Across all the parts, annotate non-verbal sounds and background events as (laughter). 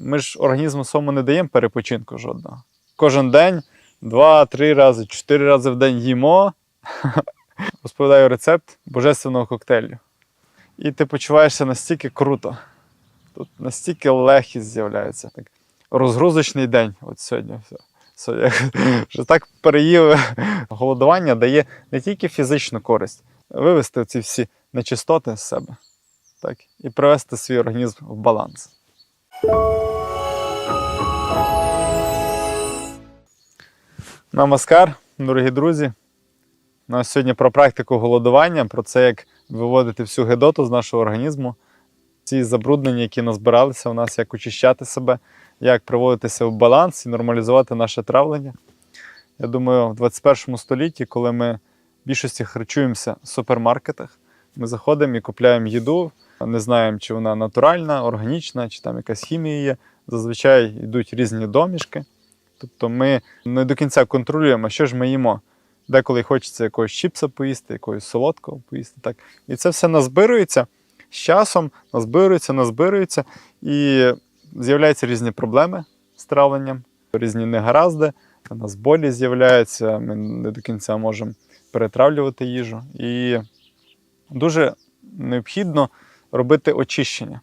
ми ж організму своєму не даємо перепочинку жодного. Кожен день, два-три рази, чотири рази в день їмо. (laughs) Розповідаю рецепт божественного коктейлю. І ти почуваєшся настільки круто. Тут настільки легкість з'являється. Так, розгрузочний день. От сьогодні все. Сьогодні (laughs) вже так переїв. (laughs) Голодування дає не тільки фізичну користь, вивести ці всі нечистоти з себе так, і привести свій організм в баланс. Намаскар, дорогі друзі. У нас сьогодні про практику голодування, про це, як виводити всю гидоту з нашого організму, ці забруднення, які назбиралися у нас, як очищати себе, як приводитися в баланс і нормалізувати наше травлення. Я думаю, в 21 столітті, коли ми в більшості харчуємося в супермаркетах, ми заходимо і купляємо їду, не знаємо, чи вона натуральна, органічна, чи там якась хімія є. Зазвичай йдуть різні домішки. Тобто ми не до кінця контролюємо, що ж ми їмо. Деколи хочеться якогось чіпса поїсти, якогось солодкого поїсти. Так. І це все назбирується з часом, назбирується, назбирується, і з'являються різні проблеми з травленням, різні негаразди, у нас болі з'являються, ми не до кінця можемо перетравлювати їжу. І дуже необхідно робити очищення.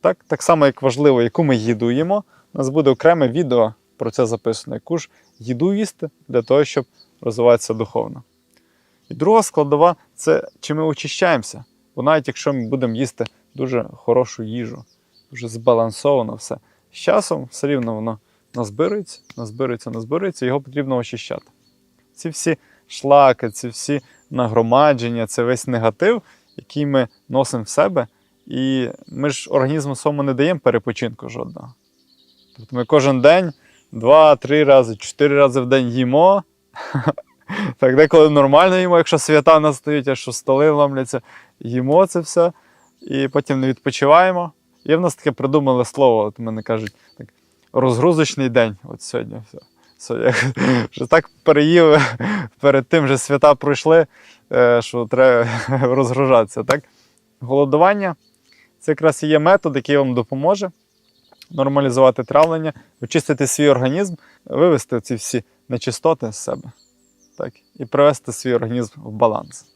Так, так само, як важливо, яку ми їду їмо, у нас буде окреме відео про це записано, яку ж їду їсти для того, щоб розвиватися духовно. І друга складова це чи ми очищаємося. Бо навіть якщо ми будемо їсти дуже хорошу їжу, дуже збалансовано все, з часом все рівно воно назбирується, назбирується, назбирується, його потрібно очищати. Ці всі шлаки, ці всі нагромадження, це весь негатив, який ми носимо в себе, і ми ж організму своєму не даємо перепочинку жодного. Тобто ми кожен день, два-три рази, чотири рази в день їмо. (laughs) Так, деколи нормально їмо, якщо свята настають, а що столи ламляться, їмо це все, і потім не відпочиваємо. І в нас таке придумали слово, от мене кажуть, так, розгрузочний день. От сьогодні все. Сьогодні вже так переїв перед тим, що свята пройшли, е, що треба (laughs) розгружатися. Так? Голодування це якраз і є метод, який вам допоможе нормалізувати травлення, очистити свій організм, вивести ці всі нечистоти з себе так, і привести свій організм в баланс.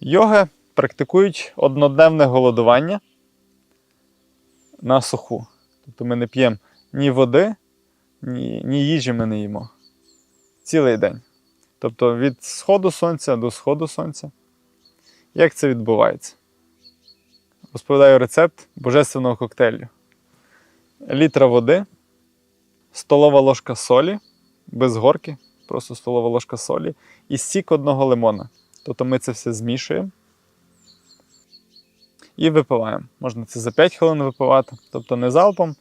Йоги практикують однодневне голодування на суху. Тобто ми не п'ємо ні води, ні, ні їжі ми не їмо. Цілий день. Тобто від сходу сонця до сходу сонця. Як це відбувається? Розповідаю рецепт божественного коктейлю. Літра води, столова ложка солі, без горки, просто столова ложка солі, і сік одного лимона. Тобто ми це все змішуємо і випиваємо. Можна це за 5 хвилин випивати, тобто не залпом,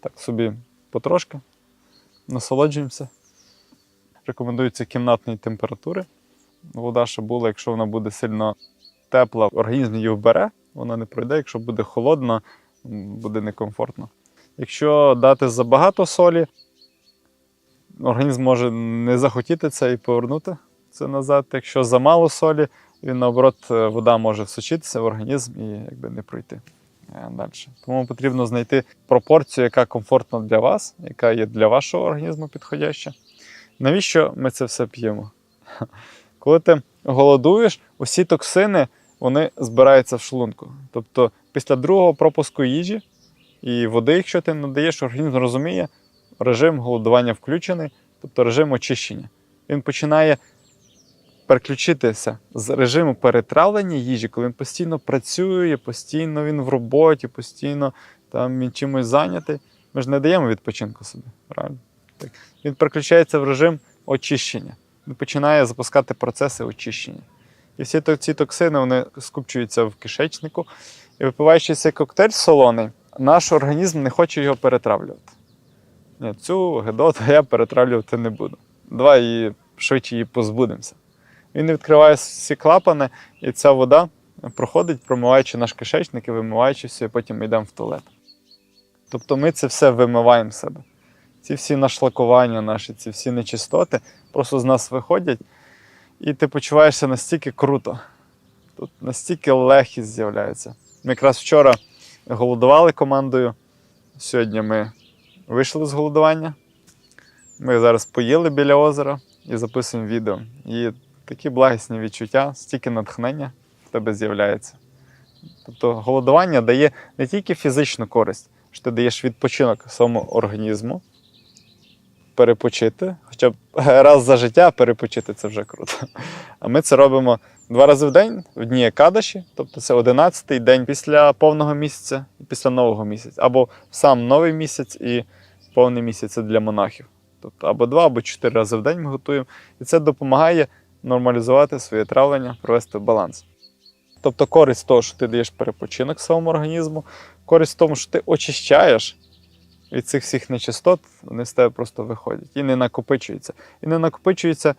так собі потрошки. Насолоджуємося. Рекомендується кімнатної температури. Вода, щоб була, якщо вона буде сильно тепла, організм її вбере, вона не пройде. Якщо буде холодно, буде некомфортно. Якщо дати забагато солі, організм може не захотіти це і повернути це назад. Якщо замало солі, він наоборот, е, вода може всочитися в організм і якби не пройти далі. Тому потрібно знайти пропорцію, яка комфортна для вас, яка є для вашого організму підходяща. Навіщо ми це все п'ємо? (laughs) Коли ти голодуєш, усі токсини вони збираються в шлунку. Тобто після другого пропуску їжі і води, якщо ти надаєш, організм розуміє, режим голодування включений, тобто режим очищення. Він починає переключитися з режиму перетравлення їжі, коли він постійно працює, постійно він в роботі, постійно там він чимось зайнятий. Ми ж не даємо відпочинку собі, правильно? Так. Він переключається в режим очищення. Він починає запускати процеси очищення. І всі ці токсини вони скупчуються в кишечнику. І випиваючи цей коктейль солоний, наш організм не хоче його перетравлювати. Ні, цю гидоту я перетравлювати не буду. Давай її швидше її позбудемося. Він відкриває всі клапани, і ця вода проходить, промиваючи наш кишечник і вимиваючи все, і потім йдемо в туалет. Тобто ми це все вимиваємо себе. Ці всі нашлакування наші, ці всі нечистоти просто з нас виходять, і ти почуваєшся настільки круто. Тут настільки легкість з'являється. Ми якраз вчора голодували командою. Сьогодні ми вийшли з голодування. Ми зараз поїли біля озера і записуємо відео. І такі благісні відчуття, стільки натхнення в тебе з'являється. Тобто голодування дає не тільки фізичну користь, що ти даєш відпочинок своєму організму, перепочити, хоча б раз за життя перепочити це вже круто. А ми це робимо два рази в день, в дні Екадаші, тобто це 11-й день після повного місяця і після нового місяця, або сам новий місяць і повний місяць це для монахів. Тобто або два, або чотири рази в день ми готуємо. І це допомагає нормалізувати своє травлення, провести баланс. Тобто користь того, що ти даєш перепочинок своєму організму, користь в тому, що ти очищаєш від цих всіх нечистот, вони з тебе просто виходять і не накопичуються. І не накопичуються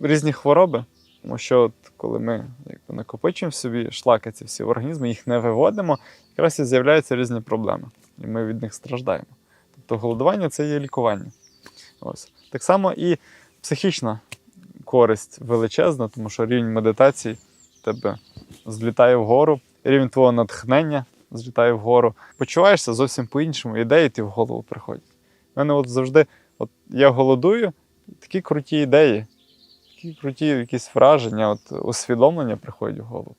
різні хвороби, тому що от, коли ми якби, накопичуємо собі шлаки ці всі в організмі, їх не виводимо, якраз і з'являються різні проблеми, і ми від них страждаємо. Тобто голодування це є лікування. Ось. Так само і психічна користь величезна, тому що рівень медитації тебе злітає вгору, рівень твого натхнення злітає вгору. Почуваєшся зовсім по-іншому, ідеї ті в голову приходять. У мене от завжди, от я голодую, такі круті ідеї, такі круті якісь враження, от усвідомлення приходять в голову.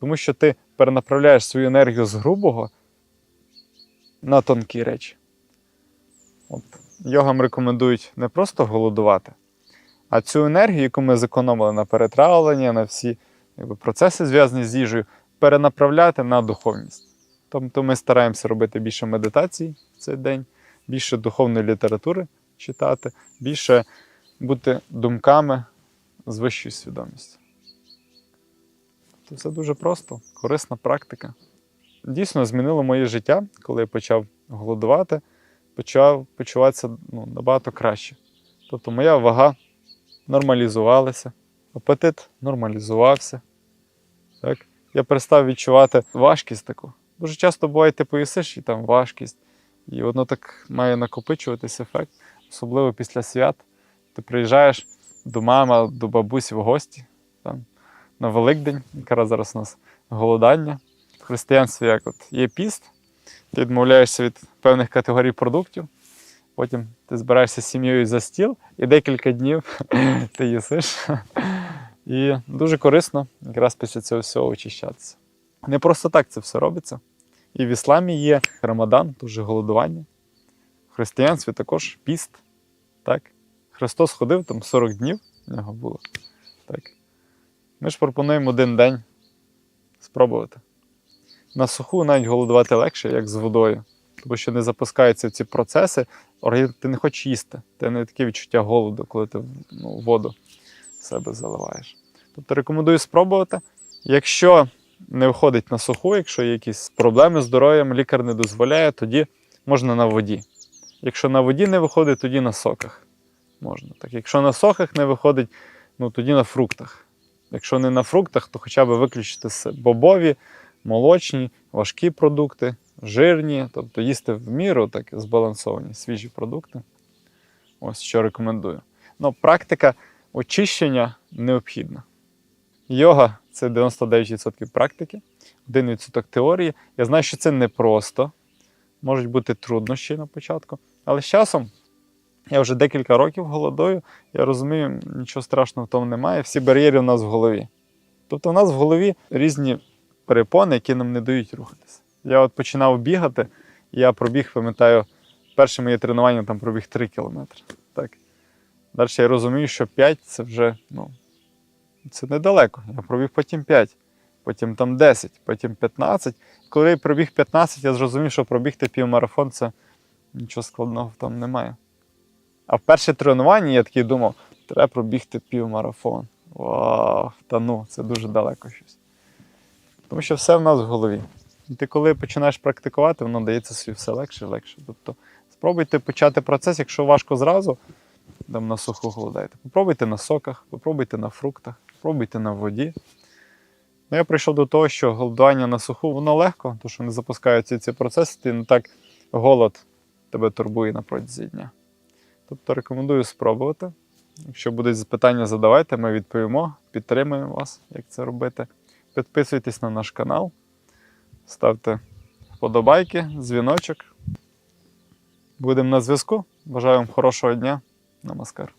Тому що ти перенаправляєш свою енергію з грубого на тонкі речі. От, йогам рекомендують не просто голодувати, а цю енергію, яку ми зекономили на перетравлення, на всі якби, процеси, зв'язані з їжею, перенаправляти на духовність. Тобто ми стараємося робити більше медитацій в цей день, більше духовної літератури читати, більше бути думками з вищою свідомістю. Це все дуже просто, корисна практика. Дійсно змінило моє життя, коли я почав голодувати, почав почуватися ну, набагато краще. Тобто моя вага нормалізувалася, апетит нормалізувався. Так? Я перестав відчувати важкість таку. Дуже часто буває, ти поїсиш і там важкість. І воно так має накопичуватись ефект, особливо після свят. Ти приїжджаєш до мами, до бабусі в гості там, на Великдень, якраз зараз у нас голодання. В християнстві як от є піст, ти відмовляєшся від певних категорій продуктів, потім ти збираєшся з сім'єю за стіл і декілька днів (laughs) ти їсиш. І дуже корисно якраз після цього всього очищатися. Не просто так це все робиться. І в ісламі є Рамадан, дуже голодування. В християнстві також піст. Так? Христос ходив там 40 днів, в нього було. Так. Ми ж пропонуємо один день спробувати. На суху навіть голодувати легше, як з водою, тому що не запускаються ці процеси, організм ти не хочеш їсти. Ти не таке відчуття голоду, коли ти ну, воду себе заливаєш. Тобто рекомендую спробувати. Якщо не виходить на суху, якщо є якісь проблеми з здоров'ям, лікар не дозволяє, тоді можна на воді. Якщо на воді не виходить, тоді на соках можна. Так, Якщо на соках не виходить, ну тоді на фруктах. Якщо не на фруктах, то хоча б виключити бобові, молочні, важкі продукти, жирні, тобто їсти в міру так, збалансовані, свіжі продукти. Ось що рекомендую. Ну, практика очищення необхідна. Йога це 99% практики, 1% теорії. Я знаю, що це непросто, можуть бути труднощі на початку, але з часом я вже декілька років голодую, я розумію, нічого страшного в тому немає. Всі бар'єри в нас в голові. Тобто, в нас в голові різні перепони, які нам не дають рухатися. Я от починав бігати, я пробіг, пам'ятаю, перше моє тренування там пробіг 3 кілометри. Так. Далі я розумію, що 5 це вже ну, це недалеко. Я пробіг потім 5, потім там 10, потім 15. Коли я пробіг 15, я зрозумів, що пробігти півмарафон це нічого складного там немає. А в перше тренування я такий думав, треба пробігти півмарафон. Вау, та ну, це дуже далеко щось. Тому що все в нас в голові. Ти коли починаєш практикувати, воно дається собі все легше і легше. Тобто спробуйте почати процес, якщо важко зразу, там на суху голодаєте. Попробуйте на соках, попробуйте на фруктах, попробуйте на воді. Ну, я прийшов до того, що голодування на суху, воно легко, тому що не запускаються ці процеси, ти не так голод тебе турбує на протязі дня. Тобто рекомендую спробувати. Якщо будуть запитання, задавайте, ми відповімо, підтримуємо вас, як це робити. Підписуйтесь на наш канал, Ставте вподобайки, дзвіночок. Будемо на зв'язку. Бажаю вам хорошого дня. Намаскар.